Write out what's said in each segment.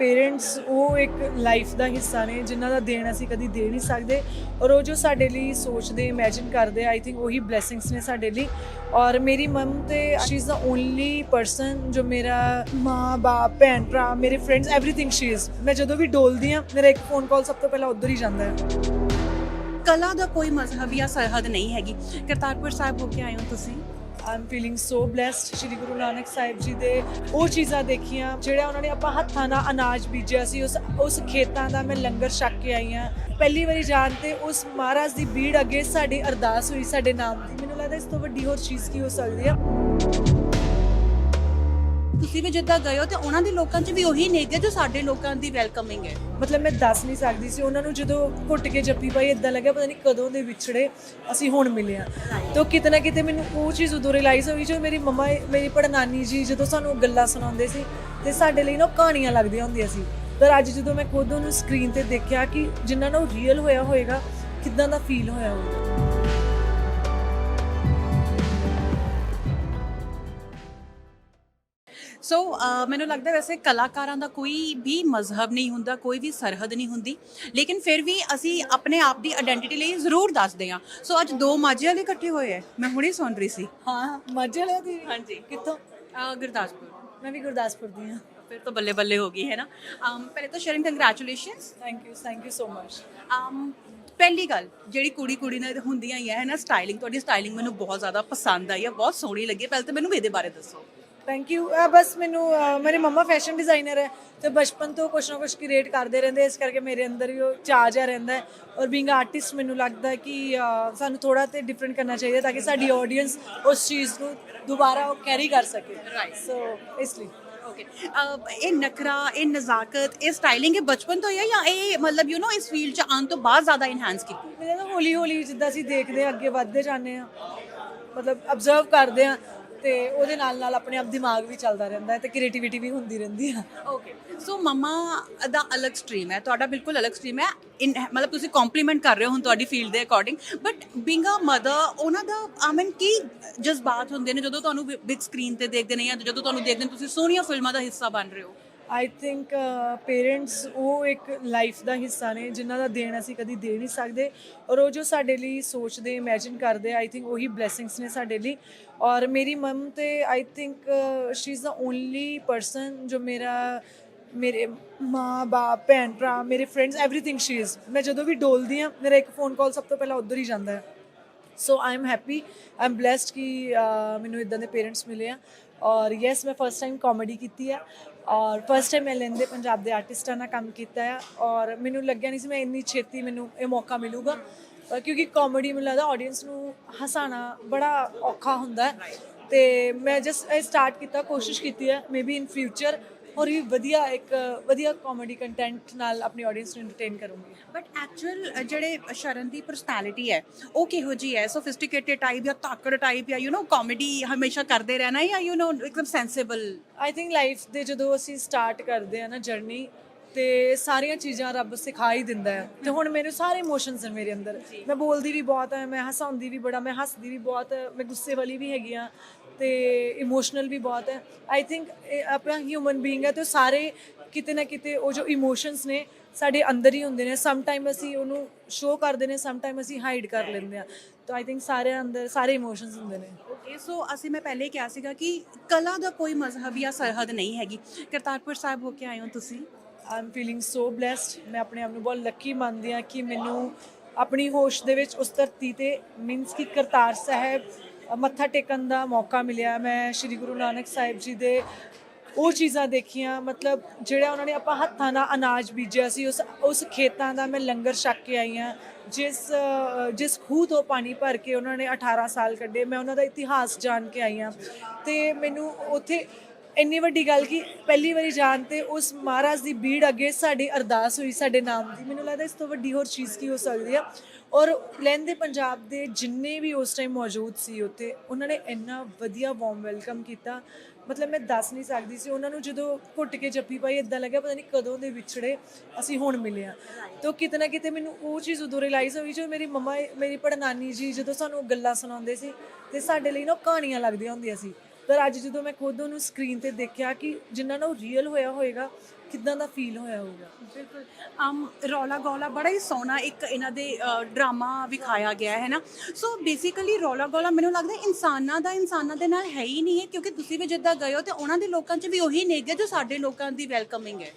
Parents ਉਹ ਇੱਕ life ਦਾ ਹਿੱਸਾ ਨੇ ਜਿਨ੍ਹਾਂ ਦਾ ਦੇਣ ਅਸੀਂ ਕਦੀ ਦੇ ਨਹੀਂ ਸਕਦੇ ਔਰ ਉਹ ਜੋ ਸਾਡੇ ਲਈ ਸੋਚਦੇ ਇਮੇਜਿਨ ਕਰਦੇ ਆਈ ਥਿੰਕ ਉਹੀ ਬਲੇਸਿੰਗਸ ਨੇ ਸਾਡੇ ਲਈ ਔਰ ਮੇਰੀ ਮਮ ਤੇ she is the only person ਜੋ ਮੇਰਾ ਮਾਂ, ਬਾਪ, ਭੈਣ, ਭਰਾ, ਮੇਰੇ ਫਰੈਂਡਸ ਐਵਰੀਥਿੰਗ ਸ਼ੀ ਇਜ਼ ਮੈਂ ਜਦੋਂ ਵੀ ਡੋਲਦੀ ਆ ਮੇਰਾ ਇੱਕ ਫੋਨ ਕਾਲ ਸਭ ਤੋਂ ਪਹਿਲਾਂ ਉੱਧਰ ਹੀ ਜਾਂਦਾ ਹੈ। ਕਲਾ ਦਾ ਕੋਈ ਮਜ਼ਹਬ ਜਾਂ ਸਰਹੱਦ ਨਹੀਂ ਹੈਗੀ। ਕਰਤਾਰਪੁਰ ਸਾਹਿਬ ਹੋ ਕੇ ਆਏ ਹੋ ਤੁਸੀਂ? I'm feeling so blessed Shri Guru Nanak Sahib ji ਦੇ ਉਹ ਚੀਜ਼ਾਂ ਦੇਖੀਆਂ, ਜਿਹੜਾ ਉਹਨਾਂ ਨੇ ਆਪਾਂ ਹੱਥਾਂ ਨਾਲ ਅਨਾਜ ਬੀਜਿਆ ਸੀ, ਉਸ ਉਸ ਖੇਤਾਂ ਦਾ ਮੈਂ ਲੰਗਰ ਛੱਕ ਕੇ ਆਈ ਹਾਂ। ਪਹਿਲੀ ਵਾਰੀ ਜਾਣ ਤੇ ਉਸ ਮਹਾਰਾਜ ਦੀ ਬੀੜ ਅੱਗੇ ਸਾਡੀ ਅਰਦਾਸ ਹੋਈ, ਸਾਡੇ ਨਾਮ ਦੀ। ਮੈਨੂੰ ਲੱਗਦਾ ਇਸ ਤੋਂ ਵੱਡੀ ਹੋਰ ਚੀਜ਼ ਕੀ ਹੋ ਸਕਦੀ ਆ? ਤੁਸੀਂ ਵੀ ਜਿੱਦਾਂ ਗਏ ਹੋ ਤੇ ਉਹਨਾਂ ਦੇ ਲੋਕਾਂ 'ਚ ਵੀ ਉਹੀ ਨੇਗੇ ਜੋ ਸਾਡੇ ਲੋਕਾਂ ਦੀ ਵੈਲਕਮਿੰਗ ਹੈ। ਮਤਲਬ ਮੈਂ ਦੱਸ ਨਹੀਂ ਸਕਦੀ ਸੀ ਉਹਨਾਂ ਨੂੰ ਜਦੋਂ ਘੁੱਟ ਕੇ ਜੱਫੀ ਪਾਈ ਇਦਾਂ ਲੱਗਿਆ ਪਤਾ ਨਹੀਂ ਕਦੋਂ ਦੇ ਵਿਛੜੇ ਅਸੀਂ ਹੁਣ ਮਿਲੇ ਆ ਤਾਂ ਕਿਤੇ ਨਾ ਕਿਤੇ ਮੈਨੂੰ ਉਹ ਚੀਜ਼ ਉਦੋਂ ਰਿਅਲਾਈਜ਼ ਹੋਈ ਜੋ ਮੇਰੀ ਮਮਾ ਮੇਰੀ ਪੜਨਾਨੀ ਜੀ ਜਦੋਂ ਸਾਨੂੰ ਗੱਲਾਂ ਸੁਣਾਉਂਦੇ ਸੀ ਤੇ ਸਾਡੇ ਲਈ ਨਾ ਕਹਾਣੀਆਂ ਲੱਗਦੀਆਂ ਹੁੰਦੀਆਂ ਸੀ। ਪਰ ਅੱਜ ਜਦੋਂ ਮੈਂ ਖੁਦ ਉਹਨੂੰ ਸਕਰੀਨ ਤੇ ਦੇਖਿਆ ਕਿ ਜਿੰਨਾ ਨਾਲ ਉਹ ਰੀਅਲ ਹੋਇਆ ਹੋਏਗਾ ਕਿਦਾਂ ਦਾ ਫੀਲ ਹੋਇਆ ਹੋਵੇਗਾ ਸੋ ਮੈਨੂੰ ਲੱਗਦਾ ਵੈਸੇ ਕਲਾਕਾਰਾਂ ਦਾ ਕੋਈ ਵੀ ਮਜ਼ਹਬ ਨਹੀਂ ਹੁੰਦਾ ਕੋਈ ਵੀ ਸਰਹੱਦ ਨਹੀਂ ਹੁੰਦੀ। ਲੇਕਿਨ ਫਿਰ ਵੀ ਅਸੀਂ ਆਪਣੇ ਆਪ ਦੀ ਆਇਡੈਂਟੀਟੀ ਲਈ ਜ਼ਰੂਰ ਦੱਸਦੇ ਹਾਂ। ਸੋ ਅੱਜ ਦੋ ਮਾਝੇ ਵਾਲੇ ਇਕੱਠੇ ਹੋਏ ਹੈ। ਮੈਂ ਹੁਣੇ ਸੁਣ ਰਹੀ ਸੀ। ਹਾਂ ਮਾਝੇ ਵਾਲਿਆਂ ਦੀ? ਹਾਂਜੀ। ਕਿੱਥੋਂ? ਗੁਰਦਾਸਪੁਰ। ਮੈਂ ਵੀ ਗੁਰਦਾਸਪੁਰ ਦੀ ਹਾਂ। ਫਿਰ ਤਾਂ ਬੱਲੇ ਬੱਲੇ ਹੋ ਗਈ ਹੈ ਨਾ? ਅਮ, ਪਹਿਲੇ ਤਾਂ Sharan congratulations thank you thank you so much um ਪਹਿਲੀ ਗੱਲ ਜਿਹੜੀ ਕੁੜੀ ਕੁੜੀ ਨਾਲ ਹੁੰਦੀਆਂ ਹੀ ਹੈ ਨਾ ਸਟਾਈਲਿੰਗ ਤੁਹਾਡੀ ਸਟਾਈਲਿੰਗ ਮੈਨੂੰ ਬਹੁਤ ਜ਼ਿਆਦਾ ਪਸੰਦ ਆਈ ਹੈ ਬਹੁਤ ਸੋਹਣੀ ਲੱਗੀ। ਪਹਿਲੇ ਤਾਂ ਮੈਨੂੰ ਇਹਦੇ ਬਾਰੇ ਦੱਸੋ। ਥੈਂਕ ਯੂ ਬਸ ਮੈਨੂੰ ਮੇਰੇ ਮੰਮਾ ਫੈਸ਼ਨ ਡਿਜ਼ਾਈਨਰ ਹੈ ਤੇ ਬਚਪਨ ਤੋਂ ਕੁਛ ਨਾ ਕੁਛ ਕ੍ਰੀਏਟ ਕਰਦੇ ਰਹਿੰਦੇ ਇਸ ਕਰਕੇ ਮੇਰੇ ਅੰਦਰ ਵੀ ਉਹ ਚਾਹ ਜਾ ਰਹਿੰਦਾ ਹੈ ਔਰ ਬੀਇੰਗ ਆਰਟਿਸਟ ਮੈਨੂੰ ਲੱਗਦਾ ਕਿ ਸਾਨੂੰ ਥੋੜਾ ਤੇ ਡਿਫਰੈਂਟ ਕਰਨਾ ਚਾਹੀਦਾ ਤਾਂ ਕਿ ਸਾਡੀ ਆਡੀਅנס ਉਸ ਚੀਜ਼ ਨੂੰ ਦੁਬਾਰਾ ਉਹ ਕੈਰੀ ਕਰ ਸਕੇ। ਸੋ ਇਸ ਲਈ। ਓਕੇ ਇਹ ਨਖਰਾ ਇਹ ਨਜ਼ਾਕਤ ਇਹ ਸਟਾਈਲਿੰਗ ਇਹ ਬਚਪਨ ਤੋਂ ਹੀ ਹੈ ਜਾਂ ਇਹ ਮਤਲਬ ਯੂ نو ਇਸ ਫੀਲਡ ਚ ਆਉਣ ਤੋਂ ਬਾਅਦ ਜ਼ਿਆਦਾ ਇਨਹਾਂਸ ਕੀਤੀ? ਮੈਨੂੰ ਹੌਲੀ ਹੌਲੀ ਜਿੱਦਾਂ ਅਸੀਂ ਦੇਖਦੇ ਅੱਗੇ ਵਧਦੇ ਜਾਂਦੇ ਆ ਮਤਲਬ ਅਬਜ਼ਰਵ ਕਰਦੇ ਆ ਤੇ ਉਹਦੇ ਨਾਲ ਨਾਲ ਆਪਣੇ ਆਪ ਦਿਮਾਗ ਵੀ ਚੱਲਦਾ ਰਹਿੰਦਾ ਹੈ ਤੇ ਕ੍ਰੀਏਟੀਵਿਟੀ ਵੀ ਹੁੰਦੀ ਰਹਿੰਦੀ ਹੈ ਓਕੇ ਸੋ ਮਮਾ ਦਾ ਅਲੱਗ ਸਟਰੀਮ ਹੈ, ਤੁਹਾਡਾ ਬਿਲਕੁਲ ਅਲੱਗ ਸਟਰੀਮ ਹੈ। ਇਨ ਮਤਲਬ ਤੁਸੀਂ ਕੰਪਲੀਮੈਂਟ ਕਰ ਰਹੇ ਹੋ ਹੁਣ ਤੁਹਾਡੀ ਫੀਲਡ ਦੇ according but being a mother ਉਹਨਾਂ ਦਾ ਆਈ ਮੀਨ ਕੀ ਜਜ਼ਬਾਤ ਹੁੰਦੇ ਨੇ ਜਦੋਂ ਤੁਹਾਨੂੰ ਬਿਗ ਸਕਰੀਨ ਤੇ ਦੇਖਦੇ ਨੇ ਜਾਂ ਜਦੋਂ ਤੁਹਾਨੂੰ ਦੇਖਦੇ ਨੇ, ਤੁਸੀਂ ਸੋਹਣੀਆਂ ਫਿਲਮਾਂ ਦਾ ਹਿੱਸਾ ਬਣ ਰਹੇ ਹੋ? ਆਈ ਥਿੰਕ ਪੇਰੈਂਟਸ ਉਹ ਇੱਕ ਲਾਈਫ ਦਾ ਹਿੱਸਾ ਨੇ ਜਿਨ੍ਹਾਂ ਦਾ ਦੇਣ ਅਸੀਂ ਕਦੀ ਦੇ ਨਹੀਂ ਸਕਦੇ ਔਰ ਉਹ ਜੋ ਸਾਡੇ ਲਈ ਸੋਚਦੇ ਇਮੇਜਿਨ ਕਰਦੇ ਆਈ ਥਿੰਕ ਉਹੀ ਬਲੇਸਿੰਗਸ ਨੇ ਸਾਡੇ ਲਈ ਔਰ ਮੇਰੀ ਮਮ ਤੇ I think she is the only person ਜੋ ਮੇਰਾ, ਮੇਰੇ ਮਾਂ, ਬਾਪ, ਭੈਣ, ਭਰਾ, ਮੇਰੇ ਫਰੈਂਡਸ ਐਵਰੀਥਿੰਗ ਸ਼ੀ ਇਜ਼ ਮੈਂ ਜਦੋਂ ਵੀ ਡੋਲਦੀ ਆ ਮੇਰਾ ਇੱਕ ਫੋਨ ਕਾਲ ਸਭ ਤੋਂ ਪਹਿਲਾਂ ਉੱਧਰ ਹੀ ਜਾਂਦਾ ਹੈ। So I am happy I am blessed ਕਿ ਮੈਨੂੰ ਇਦਾਂ ਦੇ ਪੇਰੈਂਟਸ ਮਿਲੇ ਆ। ਔਰ ਯੈਸ ਮੈਂ ਫਸਟ ਟਾਈਮ ਕਾਮੇਡੀ ਕੀਤੀ ਆ। ਔਰ ਫਸਟ ਟਾਈਮ ਮੈਂ ਲੈਂਦੇ ਪੰਜਾਬ ਦੇ ਆਰਟਿਸਟਾਂ ਨਾਲ ਕੰਮ ਕੀਤਾ ਆ। ਔਰ ਮੈਨੂੰ ਲੱਗਿਆ ਨਹੀਂ ਸੀ ਮੈਂ ਇੰਨੀ ਛੇਤੀ ਮੈਨੂੰ ਇਹ ਮੌਕਾ ਮਿਲੂਗਾ। ਕਿਉਂਕਿ ਕਾਮੇਡੀ ਮੈਨੂੰ ਲੱਗਦਾ ਆਡੀਅנס ਨੂੰ ਹਸਾਣਾ ਬੜਾ ਔਖਾ ਹੁੰਦਾ। ਹੈ ਤੇ ਮੈਂ ਜਸਟ ਇਹ ਸਟਾਰਟ ਕੀਤਾ, ਕੋਸ਼ਿਸ਼ ਕੀਤੀ ਹੈ ਮੇਬੀ ਇਨ ਫਿਊਚਰ ਹੋਰ ਵੀ ਵਧੀਆ ਇੱਕ ਵਧੀਆ ਕਾਮੇਡੀ ਕੰਟੈਂਟ ਨਾਲ ਆਪਣੀ ਆਡੀਅנס ਨੂੰ ਐਂਟਰਟੇਨ ਕਰੂੰਗੀ। ਬਟ ਐਕਚੁਅਲ ਜਿਹੜੇ ਸ਼ਰਨ ਦੀ ਪਰਸਨੈਲਿਟੀ ਹੈ ਉਹ ਕਿਹੋ ਜੀ ਹੈ? ਸੋਫਿਸਟੀਕੇਟਿਡ ਟਾਈਪ ਜਾਂ ਤਾਕੜ ਟਾਈਪ ਜਾਂ ਯੂ نو ਕਾਮੇਡੀ ਹਮੇਸ਼ਾ ਕਰਦੇ ਰਹਿਣਾ ਜਾਂ ਯੂ نو ਇੱਕਦਮ ਸੈਂਸੀਬਲ ਆਈ ਥਿੰਕ ਲਾਈਫ ਦੇ ਜਦੋਂ ਅਸੀਂ ਸਟਾਰਟ ਕਰਦੇ ਆ ਨਾ ਜਰਨੀ ਤੇ ਸਾਰੀਆਂ ਚੀਜ਼ਾਂ ਰੱਬ ਸਿਖਾ ਹੀ ਦਿੰਦਾ ਹੈ। ਤੇ ਹੁਣ ਮੇਰੇ ਸਾਰੇ ਇਮੋਸ਼ਨਸ ਨੇ ਮੇਰੇ ਅੰਦਰ। ਮੈਂ ਬੋਲਦੀ ਵੀ ਬਹੁਤ ਆ ਮੈਂ ਹਸਾਉਂਦੀ ਵੀ ਬੜਾ ਮੈਂ ਹੱਸਦੀ ਵੀ ਬਹੁਤ ਮੈਂ ਗੁੱਸੇ ਵਾਲੀ ਵੀ ਹੈਗੀ ਆ ਤੇ ਇਮੋਸ਼ਨਲ ਵੀ ਬਹੁਤ ਹੈ। ਆਈ ਥਿੰਕ ਆਪਣਾ ਹਿਊਮਨ ਬੀਇੰਗ ਹੈ ਤੇ ਸਾਰੇ ਕਿਤੇ ਨਾ ਕਿਤੇ ਉਹ ਜੋ ਇਮੋਸ਼ਨਸ ਨੇ ਸਾਡੇ ਅੰਦਰ ਹੀ ਹੁੰਦੇ ਨੇ। ਸਮ ਟਾਈਮ ਅਸੀਂ ਉਹਨੂੰ ਸ਼ੋਅ ਕਰਦੇ ਨੇ ਸਮ ਟਾਈਮ ਅਸੀਂ ਹਾਈਡ ਕਰ ਲੈਂਦੇ ਆ ਤਾਂ ਆਈ ਥਿੰਕ ਸਾਰੇ ਅੰਦਰ ਸਾਰੇ ਇਮੋਸ਼ਨਸ ਹੁੰਦੇ ਨੇ। ਓਕੇ ਸੋ ਅਸੀਂ ਮੈਂ ਪਹਿਲੇ ਹੀ ਕਿਹਾ ਸੀਗਾ ਕਿ ਕਲਾ ਦਾ ਕੋਈ ਮਜ਼ਹਬ ਜਾਂ ਸਰਹੱਦ ਨਹੀਂ ਹੈਗੀ। ਕਰਤਾਰਪੁਰ ਸਾਹਿਬ ਹੋ ਕੇ ਆਏ ਹੋ ਤੁਸੀਂ? ਆਮ ਫੀਲਿੰਗ ਸੋ ਬlesed ਮੈਂ ਆਪਣੇ ਆਪ ਨੂੰ ਬਹੁਤ ਲੱਕੀ ਮੰਨਦੀ ਹਾਂ ਕਿ ਮੈਨੂੰ ਆਪਣੀ ਹੋਸ਼ ਦੇ ਵਿੱਚ ਉਸ ਧਰਤੀ ਤੇ ਮੀਨਸ ਕਿ ਕਰਤਾਰ ਸਾਹਿਬ ਮੱਥਾ ਟੇਕਣ ਦਾ ਮੌਕਾ ਮਿਲਿਆ। ਮੈਂ ਸ੍ਰੀ ਗੁਰੂ ਨਾਨਕ ਸਾਹਿਬ ਜੀ ਦੇ ਉਹ ਚੀਜ਼ਾਂ ਦੇਖੀਆਂ। ਮਤਲਬ ਜਿਹੜਾ ਉਹਨਾਂ ਨੇ ਆਪਾਂ ਹੱਥਾਂ ਨਾਲ ਅਨਾਜ ਬੀਜਿਆ ਸੀ, ਉਸ ਉਸ ਖੇਤਾਂ ਦਾ ਮੈਂ ਲੰਗਰ ਛੱਕ ਕੇ ਆਈ ਹਾਂ। ਜਿਸ ਜਿਸ ਖੂਹ ਤੋਂ ਪਾਣੀ ਭਰ ਕੇ ਉਹਨਾਂ ਨੇ 18 ਸਾਲ ਕੱਢੇ। ਮੈਂ ਉਹਨਾਂ ਦਾ ਇਤਿਹਾਸ ਜਾਣ ਕੇ ਆਈ ਹਾਂ। ਤੇ ਮੈਨੂੰ ਉੱਥੇ ਇੰਨੀ ਵੱਡੀ ਗੱਲ ਕਿ ਪਹਿਲੀ ਵਾਰੀ ਜਾਣ ਤੇ ਉਸ ਮਹਾਰਾਜ ਦੀ ਬੀੜ ਅੱਗੇ ਸਾਡੀ ਅਰਦਾਸ ਹੋਈ, ਸਾਡੇ ਨਾਮ ਦੀ। ਮੈਨੂੰ ਲੱਗਦਾ ਇਸ ਤੋਂ ਵੱਡੀ ਹੋਰ ਚੀਜ਼ ਕੀ ਹੋ ਸਕਦੀ ਆ? ਔਰ ਲਹਿੰਦੇ ਪੰਜਾਬ ਦੇ ਜਿੰਨੇ ਵੀ ਉਸ ਟਾਈਮ ਮੌਜੂਦ ਸੀ ਉੱਥੇ, ਉਹਨਾਂ ਨੇ ਇੰਨਾ ਵਧੀਆ ਵਾਰਮ ਵੈਲਕਮ ਕੀਤਾ। ਮਤਲਬ ਮੈਂ ਦੱਸ ਨਹੀਂ ਸਕਦੀ ਸੀ, ਉਹਨਾਂ ਨੂੰ ਜਦੋਂ ਘੁੱਟ ਕੇ ਜੱਫੀ ਪਾਈ ਇਦਾਂ ਲੱਗਿਆ ਪਤਾ ਨਹੀਂ ਕਦੋਂ ਦੇ ਵਿਛੜੇ ਅਸੀਂ ਹੁਣ ਮਿਲੇ ਆ। ਤਾਂ ਕਿਤੇ ਨਾ ਕਿਤੇ ਮੈਨੂੰ ਉਹ ਚੀਜ਼ ਉਦੋਂ ਰਿਅਲਾਈਜ਼ ਹੋਈ ਜੋ ਮੇਰੀ ਮੰਮਾ, ਮੇਰੀ ਪੜਨਾਨੀ ਜੀ ਜਦੋਂ ਸਾਨੂੰ ਗੱਲਾਂ ਸੁਣਾਉਂਦੇ ਸੀ, ਤੇ ਸਾਡੇ ਲਈ ਨਾ ਕਹਾਣੀਆਂ ਲੱਗਦੀਆਂ ਹੁੰਦੀਆਂ ਸੀ। ਪਰ ਅੱਜ ਜਦੋਂ ਮੈਂ ਖੁਦ ਉਹਨੂੰ ਸਕਰੀਨ ਤੇ ਦੇਖਿਆ ਕਿ ਜਿੰਨਾ ਨਾਲ ਰੀਅਲ ਹੋਇਆ ਹੋਏਗਾ ਕਿੱਦਾਂ ਦਾ ਫੀਲ ਹੋਇਆ ਹੋਊਗਾ। ਬਿਲਕੁਲ। ਅਮ ਰੌਲਾ ਗੋਲਾ ਬੜਾ ਹੀ ਸੋਹਣਾ ਇੱਕ ਇਹਨਾਂ ਦੇ ਡਰਾਮਾ ਵਿਖਾਇਆ ਗਿਆ ਹੈ ਨਾ। ਸੋ ਬੇਸਿਕਲੀ ਰੌਲਾ ਗੋਲਾ ਮੈਨੂੰ ਲੱਗਦਾ ਇਨਸਾਨਾਂ ਦਾ ਇਨਸਾਨਾਂ ਦੇ ਨਾਲ ਹੈ ਹੀ ਨਹੀਂ ਹੈ ਕਿਉਂਕਿ ਤੁਸੀਂ ਵੀ ਜਿੱਦਾਂ ਗਏ ਹੋ ਤੇ ਉਹਨਾਂ ਦੇ ਲੋਕਾਂ 'ਚ ਵੀ ਉਹੀ ਹੈ ਜੋ ਸਾਡੇ ਲੋਕਾਂ ਦੀ ਵੈਲਕਮਿੰਗ ਹੈ।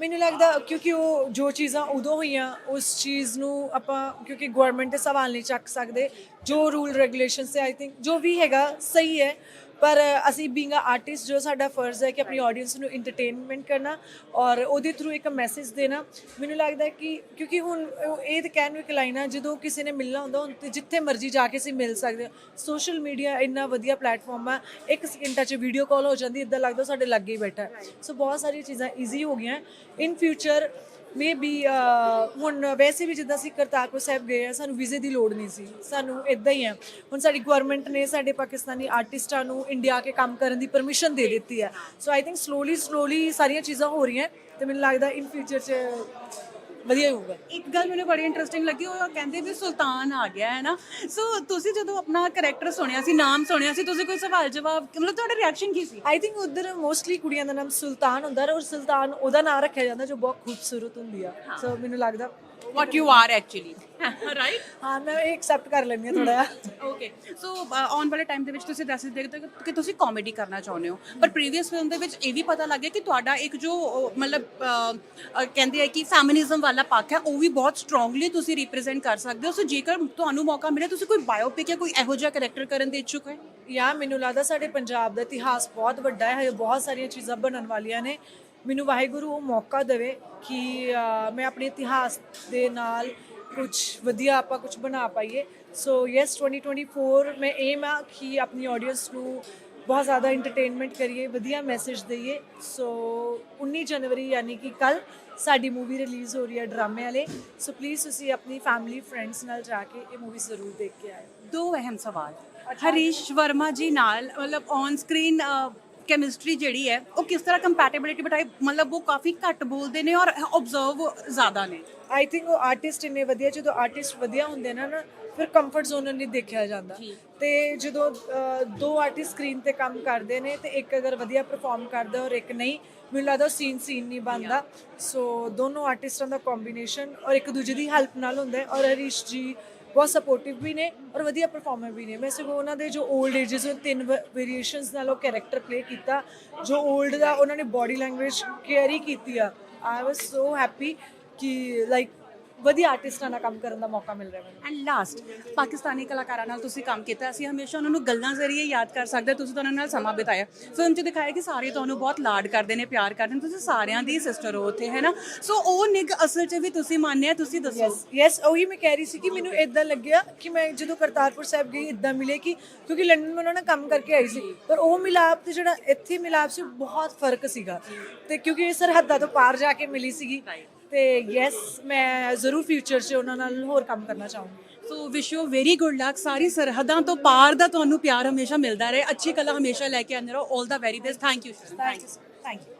ਮੈਨੂੰ ਲੱਗਦਾ ਕਿਉਂਕਿ ਉਹ ਜੋ ਚੀਜ਼ਾਂ ਉਦੋਂ ਹੋਈਆਂ ਉਸ ਚੀਜ਼ ਨੂੰ ਆਪਾਂ ਕਿਉਂਕਿ ਗਵਰਨਮੈਂਟ ਦੇ ਸਵਾਲ ਨਹੀਂ ਚੱਕ ਸਕਦੇ। ਜੋ ਰੂਲ ਰੈਗੂਲੇਸ਼ਨਸ ਹੈ ਆਈ ਥਿੰਕ ਜੋ ਵੀ ਹੈਗਾ ਸਹੀ ਹੈ। ਪਰ ਅਸੀਂ ਬੀਇੰਗ ਅ ਆਰਟਿਸਟ ਜੋ ਸਾਡਾ ਫਰਜ਼ ਹੈ ਕਿ ਆਪਣੀ ਆਡੀਅנס ਨੂੰ ਐਂਟਰਟੇਨਮੈਂਟ ਕਰਨਾ ਔਰ ਉਹਦੇ ਥਰੂ ਇੱਕ ਮੈਸੇਜ ਦੇਣਾ, ਮੈਨੂੰ ਲੱਗਦਾ ਕਿ ਕਿਉਂਕਿ ਹੁਣ ਇਹ ਤਾਂ ਕਹਿਣ ਨੂੰ ਇੱਕ ਲਾਈਨ ਆ, ਜਦੋਂ ਕਿਸੇ ਨੇ ਮਿਲਣਾ ਹੁੰਦਾ, ਹੁਣ ਤੇ ਜਿੱਥੇ ਮਰਜ਼ੀ ਜਾ ਕੇ ਅਸੀਂ ਮਿਲ ਸਕਦੇ ਹਾਂ। ਸੋਸ਼ਲ ਮੀਡੀਆ ਇੰਨਾ ਵਧੀਆ ਪਲੇਟਫਾਰਮ ਆ, ਇੱਕ ਸਕਿੰਟਾਂ 'ਚ ਵੀਡੀਓ ਕਾਲ ਹੋ ਜਾਂਦੀ ਇਦਾਂ ਲੱਗਦਾ ਸਾਡੇ ਲਾਗੇ ਹੀ ਬੈਠਾ ਸੋ ਬਹੁਤ ਸਾਰੀਆਂ ਚੀਜ਼ਾਂ ਈਜ਼ੀ ਹੋ ਗਈਆਂ। ਇਨ ਫਿਊਚਰ ਮੇ ਬੀ ਹੁਣ ਵੈਸੇ ਵੀ ਜਿੱਦਾਂ ਅਸੀਂ ਕਰਤਾਰਪੁਰ ਸਾਹਿਬ ਗਏ ਆ ਸਾਨੂੰ ਵੀਜ਼ੇ ਦੀ ਲੋੜ ਨਹੀਂ ਸੀ। ਸਾਨੂੰ ਇਦਾਂ ਹੀ ਆ ਹੁਣ ਸਾਡੀ ਗਵਰਨਮੈਂਟ ਨੇ ਸਾਡੇ ਪਾਕਿਸਤਾਨੀ ਆਰਟਿਸਟਾਂ ਨੂੰ ਇੰਡੀਆ ਆ ਕੇ ਕੰਮ ਕਰਨ ਦੀ ਪਰਮਿਸ਼ਨ ਦੇ ਦਿੱਤੀ ਹੈ। So I think slowly slowly ਸਾਰੀਆਂ ਚੀਜ਼ਾਂ ਹੋ ਰਹੀਆਂ ਤੇ ਮੈਨੂੰ ਲੱਗਦਾ ਇਨ ਫਿਊਚਰ 'ਚ ਵਧੀਆ ਹੋਊਗਾ। ਇੱਕ ਗੱਲ ਮੈਨੂੰ ਬੜੀ ਇੰਟਰਸਟਿੰਗ ਲੱਗੀ ਉਹ ਕਹਿੰਦੇ ਵੀ ਸੁਲਤਾਨ ਆ ਗਿਆ ਹੈ ਨਾ? ਸੋ ਤੁਸੀਂ ਜਦੋਂ ਆਪਣਾ ਕੈਰੈਕਟਰ ਸੁਣਿਆ ਸੀ ਨਾਮ ਸੁਣਿਆ ਸੀ ਤੁਸੀਂ ਕੋਈ ਸਵਾਲ ਜਵਾਬ ਮਤਲਬ ਤੁਹਾਡਾ ਰਿਐਕਸ਼ਨ ਕੀ ਸੀ? ਆਈ ਥਿੰਕ ਉਧਰ ਮੋਸਟਲੀ ਕੁੜੀਆਂ ਦਾ ਨਾਮ ਸੁਲਤਾਨ ਹੁੰਦਾ ਔਰ ਸੁਲਤਾਨ ਉਹਦਾ ਨਾਮ ਰੱਖਿਆ ਜਾਂਦਾ ਜੋ ਬਹੁਤ ਖੂਬਸੂਰਤ ਹੁੰਦੀ ਆ। ਸੋ ਮੈਨੂੰ ਲੱਗਦਾ what you are actually right ਹਾਂ ਮੈਂ ਇਹ ਐਕਸੈਪਟ ਕਰ ਲੈਂਦੀ ਹਾਂ ਥੋੜਾ ਓਕੇ ਸੋ ਆਉਣ ਵਾਲੇ ਟਾਈਮ ਦੇ ਵਿੱਚ ਤੁਸੀਂ ਦੱਸ ਦਿੰਦੇ ਕਿ ਕਿ ਤੁਸੀਂ ਕਾਮੇਡੀ ਕਰਨਾ ਚਾਹੁੰਦੇ ਹੋ। ਪਰ ਪ੍ਰੀਵੀਅਸ ਫਿਲਮ ਦੇ ਵਿੱਚ ਇਹ ਵੀ ਪਤਾ ਲੱਗ ਗਿਆ ਕਿ ਤੁਹਾਡਾ ਇੱਕ ਜੋ ਅਹ, ਮਤਲਬ ਅਹ, ਅਹ, ਕਹਿੰਦੇ ਆ ਕਿ ਫੈਮਿਨਿਜ਼ਮ ਵਾਲਾ ਪੱਖ ਹੈ ਉਹ ਵੀ ਬਹੁਤ ਸਟਰੋਂਗਲੀ ਤੁਸੀਂ ਰਿਪਰੈਜ਼ੈਂਟ ਕਰ ਸਕਦੇ ਹੋ। ਸੋ ਜੇਕਰ ਤੁਹਾਨੂੰ ਮੌਕਾ ਮਿਲੇ ਤੁਸੀਂ ਕੋਈ ਬਾਇਓਪਿਕ ਜਾਂ ਕੋਈ ਇਹੋ ਜਿਹਾ ਕੈਰੈਕਟਰ ਕਰਨ ਦੇ ਇੱਛੁਕ ਹੈ? ਯਾ ਮੈਨੂੰ ਲੱਗਦਾ ਸਾਡੇ ਪੰਜਾਬ ਦਾ ਇਤਿਹਾਸ ਬਹੁਤ ਵੱਡਾ ਹੈ ਹਜੇ ਬਹੁਤ ਸਾਰੀਆਂ ਚੀਜ਼ਾਂ ਬਣਨ ਵਾਲੀਆਂ ਨੇ। ਮੈਨੂੰ ਵਾਹਿਗੁਰੂ ਉਹ ਮੌਕਾ ਦੇਵੇ ਕਿ ਮੈਂ ਆਪਣੇ ਇਤਿਹਾਸ ਦੇ ਨਾਲ ਕੁਝ ਵਧੀਆ ਆਪਾਂ ਕੁਝ ਬਣਾ ਪਾਈਏ। ਸੋ ਯੈਸ 2024 ਮੈਂ ਏਮ ਆ ਕਿ ਆਪਣੀ ਆਡੀਅנס ਨੂੰ ਬਹੁਤ ਜ਼ਿਆਦਾ ਐਂਟਰਟੇਨਮੈਂਟ ਕਰੀਏ ਵਧੀਆ ਮੈਸੇਜ ਦਈਏ। ਸੋ 19 ਜਨਵਰੀ ਯਾਨੀ ਕਿ ਕੱਲ ਸਾਡੀ ਮੂਵੀ ਰਿਲੀਜ਼ ਹੋ ਰਹੀ ਹੈ ਡਰਾਮੇ ਵਾਲੇ। ਸੋ ਪਲੀਜ਼ ਤੁਸੀਂ ਆਪਣੀ ਫੈਮਿਲੀ ਫਰੈਂਡਸ ਨਾਲ ਜਾ ਕੇ ਇਹ ਮੂਵੀ ਜ਼ਰੂਰ ਦੇਖ ਕੇ ਆਇਓ। ਦੋ ਅਹਿਮ ਸਵਾਲ। ਹਰੀਸ਼ ਵਰਮਾ ਜੀ ਨਾਲ ਮਤਲਬ ਔਨ ਸਕਰੀਨ ਕੈਮਿਸਟਰੀ ਜਿਹੜੀ ਹੈ ਉਹ ਕਿਸ ਤਰ੍ਹਾਂ ਕੰਪੈਟੀਬਿਲਿਟੀ ਬਿਠਾਈ? ਮਤਲਬ ਉਹ ਕਾਫੀ ਘੱਟ ਬੋਲਦੇ ਨੇ ਔਰ ਆਬਜ਼ਰਵ ਜ਼ਿਆਦਾ ਨੇ। ਆਈ ਥਿੰਕ ਉਹ ਆਰਟਿਸਟ ਇੰਨੇ ਵਧੀਆ ਜਦੋਂ ਆਰਟਿਸਟ ਵਧੀਆ ਹੁੰਦੇ ਨੇ ਨਾ ਫਿਰ ਕੰਫਰਟ ਜ਼ੋਨ ਨਹੀਂ ਦੇਖਿਆ ਜਾਂਦਾ। ਤੇ ਜਦੋਂ ਦੋ ਆਰਟਿਸਟ ਸਕਰੀਨ ਤੇ ਕੰਮ ਕਰਦੇ ਨੇ ਤੇ ਇੱਕ ਅਗਰ ਵਧੀਆ ਪਰਫਾਰਮ ਕਰਦਾ ਔਰ ਇੱਕ ਨਹੀਂ ਮੈਨੂੰ ਲੱਗਦਾ ਸੀਨ ਸੀਨ ਨਹੀਂ ਬਣਦਾ। ਸੋ ਦੋਨੋਂ ਆਰਟਿਸਟਾਂ ਦਾ ਕੰਬੀਨੇਸ਼ਨ ਔਰ ਇੱਕ ਦੂਜੇ ਦੀ ਹੈਲਪ ਨਾਲ ਹੁੰਦਾ ਔਰ ਹਰੀਸ਼ ਜੀ ਬਹੁਤ ਸਪੋਰਟਿਵ ਵੀ ਨੇ ਔਰ ਵਧੀਆ ਪਰਫਾਰਮਰ ਵੀ ਨੇ। ਮੈਂ ਸਗੋਂ ਉਹਨਾਂ ਦੇ ਜੋ 올ਡ ਏਜਸ ਉਹ ਤਿੰਨ ਵੇਰੀਏਸ਼ਨਸ ਨਾਲ ਉਹ ਕੈਰੈਕਟਰ ਪਲੇ ਕੀਤਾ। ਜੋ 올ਡ ਦਾ ਉਹਨਾਂ ਨੇ ਬਾਡੀ ਲੈਂਗੁਏਜ ਕੈਰੀ ਕੀਤੀ ਆ। ਆਈ ਵਾਸ ਸੋ ਹੈਪੀ ਕਿ ਲਾਈਕ ਵਧੀਆ ਆਰਟਿਸਟਾਂ ਨਾਲ ਕੰਮ ਕਰਨ ਦਾ ਮੌਕਾ ਮਿਲ ਰਿਹਾ ਮੈਨੂੰ। ਐਂਡ ਲਾਸਟ ਪਾਕਿਸਤਾਨੀ ਕਲਾਕਾਰਾਂ ਨਾਲ ਤੁਸੀਂ ਕੰਮ ਕੀਤਾ ਅਸੀਂ ਹਮੇਸ਼ਾ ਉਹਨਾਂ ਨੂੰ ਗੱਲਾਂ ਜ਼ਰੀਏ ਯਾਦ ਕਰ ਸਕਦੇ। ਤੁਸੀਂ ਤਾਂ ਉਹਨਾਂ ਨਾਲ ਸਮਾਂ ਬਿਤਾਇਆ। ਫਿਲਮ 'ਚ ਦਿਖਾਇਆ ਕਿ ਸਾਰੇ ਤੁਹਾਨੂੰ ਬਹੁਤ ਲਾਡ ਕਰਦੇ ਨੇ ਪਿਆਰ ਕਰਦੇ ਨੇ ਤੁਸੀਂ ਸਾਰਿਆਂ ਦੀ ਸਿਸਟਰ ਹੋ ਉੱਥੇ ਹੈ ਨਾ? ਸੋ ਉਹ ਨਿੱਘ ਅਸਲ 'ਚ ਵੀ ਤੁਸੀਂ ਮੰਨਿਆ ਤੁਸੀਂ ਦੱਸੋ। ਯੈਸ ਯੈਸ ਉਹੀ ਮੈਂ ਕਹਿ ਰਹੀ ਸੀ ਕਿ ਮੈਨੂੰ ਇਦਾਂ ਲੱਗਿਆ ਕਿ ਮੈਂ ਜਦੋਂ ਕਰਤਾਰਪੁਰ ਸਾਹਿਬ ਗਈ ਇਦਾਂ ਮਿਲੇ ਕਿ ਕਿਉਂਕਿ ਲੰਡਨ ਮੈਂ ਉਹਨਾਂ ਨਾਲ ਕੰਮ ਕਰਕੇ ਆਈ ਸੀ ਪਰ ਉਹ ਮਿਲਾਪ ਤੇ ਜਿਹੜਾ ਇੱਥੇ ਮਿਲਾਪ ਸੀ ਬਹੁਤ ਫ਼ਰਕ ਸੀਗਾ। ਤੇ ਕਿਉਂਕਿ ਇਹ ਸਰਹੱਦਾਂ ਤੋਂ ਪਾਰ ਜਾ ਕੇ ਮਿਲੀ ਸੀਗੀ। ਤੇ ਯੈਸ ਮੈਂ ਜ਼ਰੂਰ ਫਿਊਚਰ 'ਚ ਉਹਨਾਂ ਨਾਲ ਹੋਰ ਕੰਮ ਕਰਨਾ ਚਾਹੂੰਗੀ। So wish you very good luck ਸਾਰੀ ਸਰਹੱਦਾਂ ਤੋਂ ਪਾਰ ਦਾ ਤੁਹਾਨੂੰ ਪਿਆਰ ਹਮੇਸ਼ਾ ਮਿਲਦਾ ਰਹੇ। ਅੱਛੀ ਕਲਾ ਹਮੇਸ਼ਾ ਲੈ ਕੇ ਆਉਂਦੇ ਰਹੋ। 올 the very best thank you thank you thank you